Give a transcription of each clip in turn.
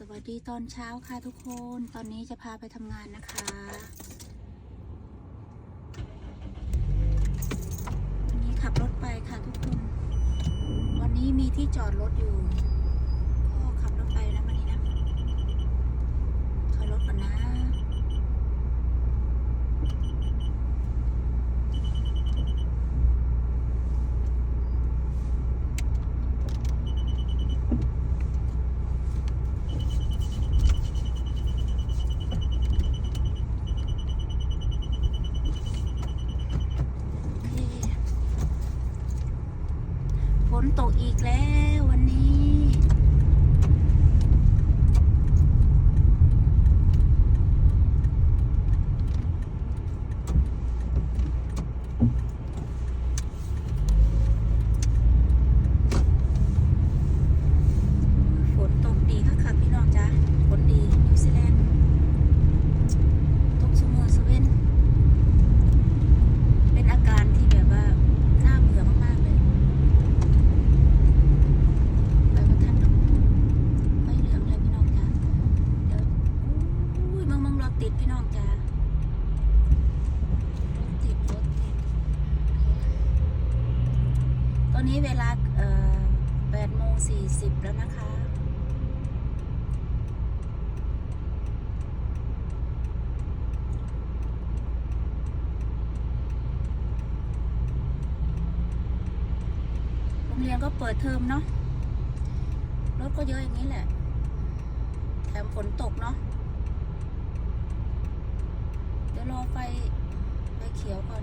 สวัสดีตอนเช้าค่ะทุกคน ตอนนี้จะพาไปทำงานนะคะ วันนี้ขับรถไปค่ะทุกคน วันนี้มีที่จอดรถอยู่ ก็ขับรถไปนะวันนี้นะถอยรถก่อนนะ โอเคฝนตกอีกแล้ววันนี้ ฝนตกดีค่ะค่ะพี่น้องจ้าฝนดีนิวซีแลนด์ตกสมือสเวน เป็นอาการที่แบบว่าน่าเบื่อมากๆเลย ไปประทันกับไม่เหลืองเลยพี่น้องจ้าเดี๋ยวอุ้ยมึงมึงรถติดพี่น้องจ้ารถติดรถติดตอนนี้เวลาเอ่อ8โมง 40 แล้วนะคะ โรงเรียนก็เปิดเทอมเนาะ รถก็เยอะอย่างนี้แหละ แถมฝนตกเนาะ เดี๋ยวรอไฟไฟเขียวก่อน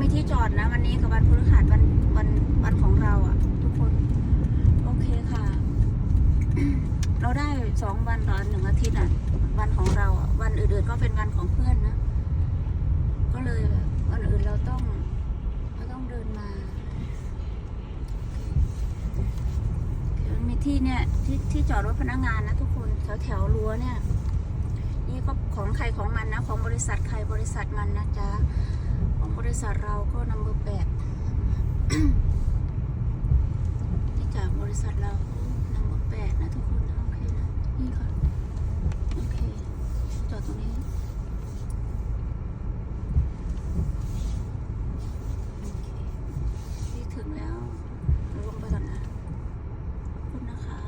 มีที่จอดนะ วันนี้กับวันพฤหัสวันวันวันของเราอะทุกคน โอเคค่ะ เราได้สองวันต่อหนึ่งอาทิตย์อะ วันของเราอะวันอื่นๆก็เป็นวันของเพื่อนนะ ก็เลยวันอื่นเราต้องเราต้องเดินมาเมันมีที่เนี่ยที่ที่จอดรถพนักงานนะทุกคนแถวแถวรั้วเนี่ย นี่ก็ของใครของมันนะ ของบริษัทใครบริษัทมันนะจ๊ะ บริษัทเราก็นัมเบอร์แปด นี่จากบริษัทเรานัมเบอร์แปดนะทุกคนนะโอเคนะ นี่ค่ะ โอเค จอดตรงนี้ โอเคพี่ถึงแล้วลงไปก่อนนะ ขอบคุณนะคะ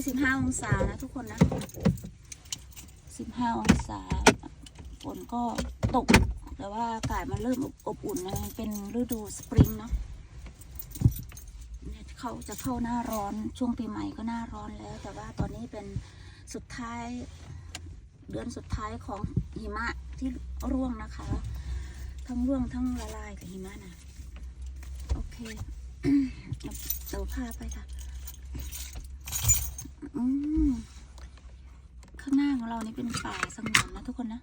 วันนี้15องศานะทุกคนนะ15องศาฝนก็ตก แต่ว่าอากาศมันเริ่มอบอุ่นนะเป็นฤดูสปริงเนาะเนี่ยเขาจะเข้าหน้าร้อนช่วงปีใหม่ก็หน้าร้อนแล้ว แต่ว่าตอนนี้เป็นสุดท้ายเดือนสุดท้ายของหิมะที่ร่วงนะคะ ทั้งร่วงทั้งละลายกับหิมะนะโอเคเดี๋ยวพาไปค่ะ อืมข้างหน้าของ เรานี่เป็นป่าสงวนนะทุกคนนะ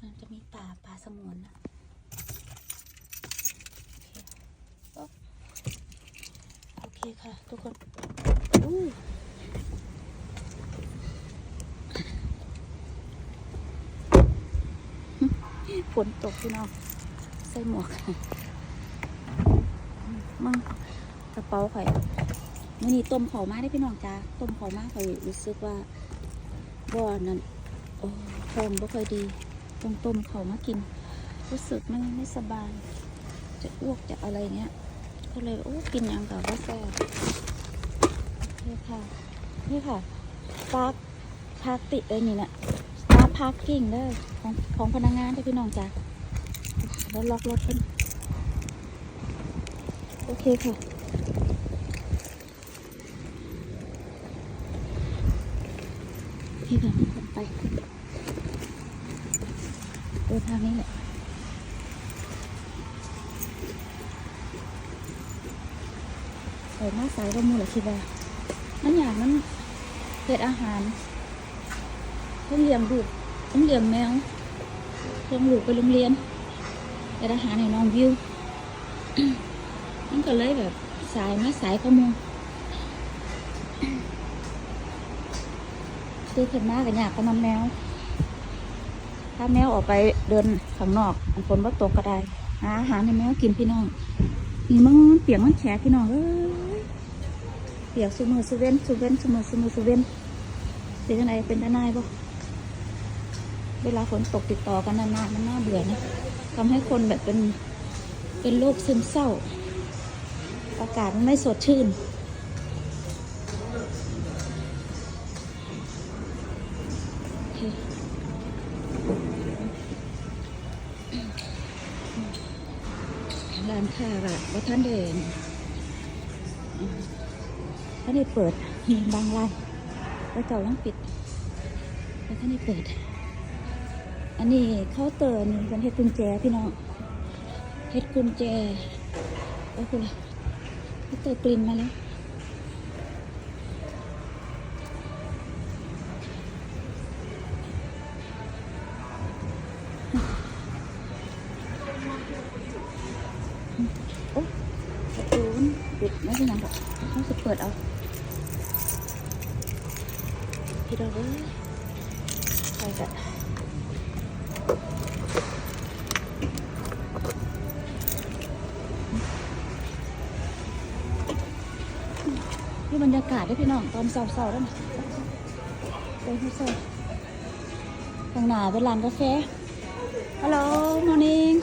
มันจะมีป่าป่าสงวนนะโอเคโอเคค่ะทุกคนอู้ฝนตกพี่น้องใส่หมวกมึงกระเป๋าข่อยมื่อนี้ต้มขาวมาได้พี่น้องจ้าต้มขาวมาข่อยรู้สึกว่า บ่อนั่นโอ้ท้องบ่ค่อยดีต้องต้มเขามากิน รู้สึกไม่ไม่สบาย จะอ้วกจะอะไรเงี้ย ก็เลยโอ้กินหยังกับว่าแซ่บนี่ค่ะ นี่ค่ะปาร์คพาร์คติดเลยนี่นะสตาร์พาร์กิ้งเด้อของของพนักงานเด้อพี่น้องจ้าแล้วล็อกรถเป็นโอเคค่ะ พี่ค่ะไปดินทางนี้แหละเปิดมาสายก็มูแหละคิดว่ามันอย่ากมันเกิดอาหารเพิ่งเลี้ยงลูกเพิ่งเลี้ยงแมวเพิ่งลูกไปโรงเรียนเกิดอาหารให้น้องวิวมันก็เลยแบบสายมาสายข้อมู ซื้อขึ้นมากันอยากก็นำแมว ถ้าแมวออกไปเดินข้างนอกฝนว่าตกก็ได้หาอาหารให้แมวกินพี่น้องนี่มันเปียกมันแฉะพี่น้องเอ้ยเปียกสุมือสุเว้นสุเว้นสุมือสุมือสุเว้นเป็นยังไงเป็นทนายบ่เวลาฝนตกติดต่อกันนานๆมันน่าเบื่อนะทำให้คนแบบเป็นเป็นโรคซึมเศร้า อากาศมันไม่สดชื่นานค้าอะว่าท่านเดินท่านได้เปิดมีบางร้านแล้วเจ้าต้องปิดแล้วท่านได้เปิด อันนี้เคาน์เตอร์นี่เป็นเฮ็ดกุญแจพี่น้องเฮ็ดกุญแจโอ้โหเคาน์เตอร์กลิ่นมาแล้ว โอ้ประตูมันปิดไม่ใช่หยังหรอกเขาจะเปิดเอาพี่เราเอ้ยไปกันนี่บรรยากาศได้พี่น้องตอนเศร้าๆแล้วนะตอนเศร้าๆข้างหน้าเป็นร้านกาแฟ ฮัลโหลมอร์นิ่ง